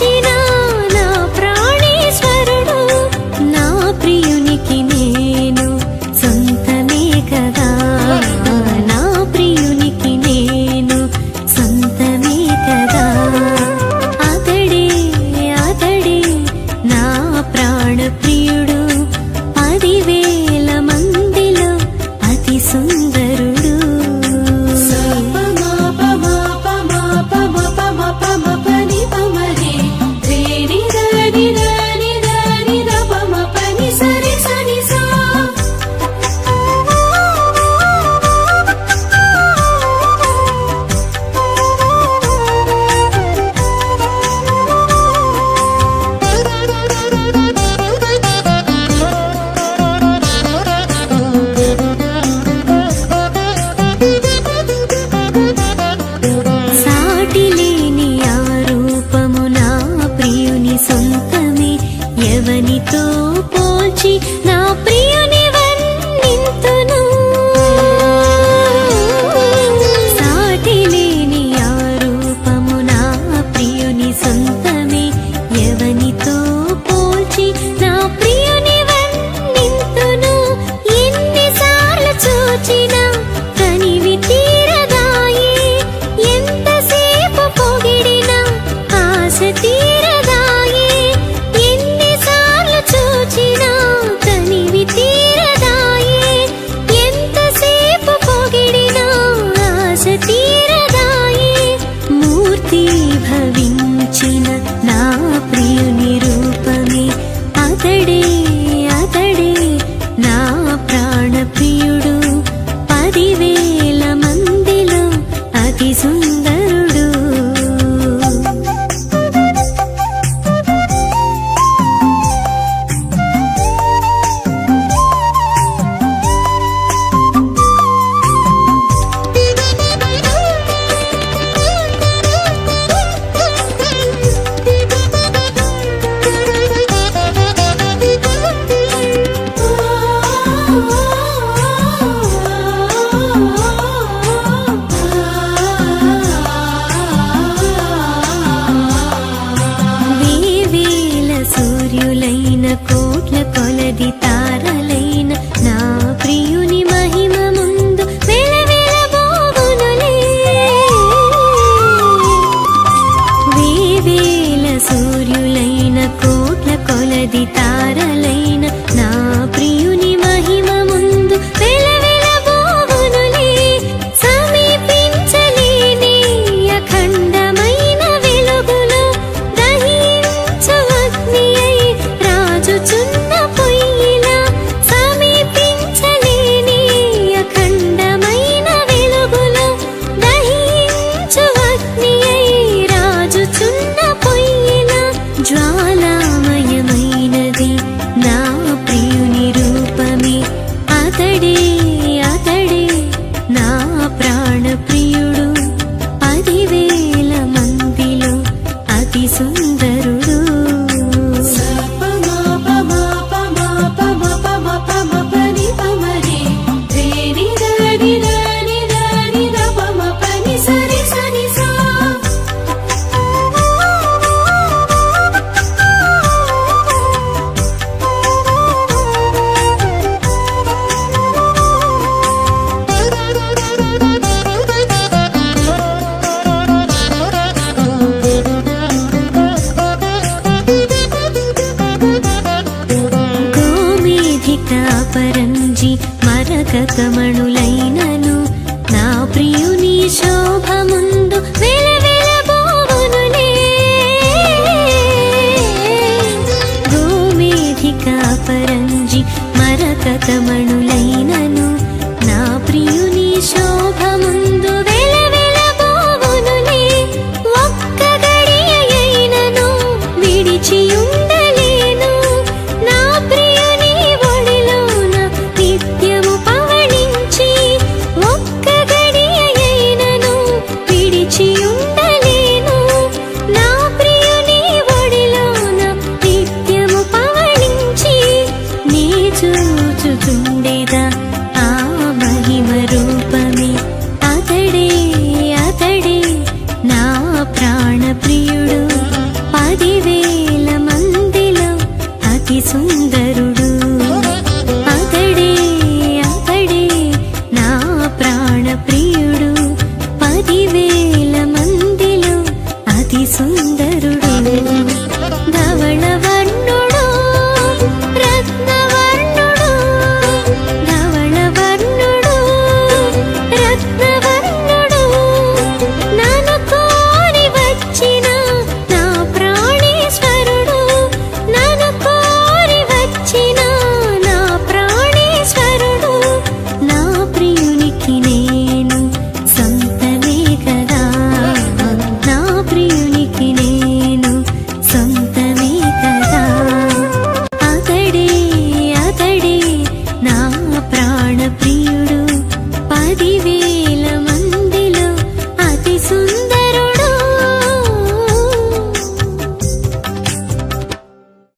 వచ్చినా పరంజి మరక కమణులైనను నా ప్రియుని శోభ ముందు గోమేధికా పరంజి మరక కమణు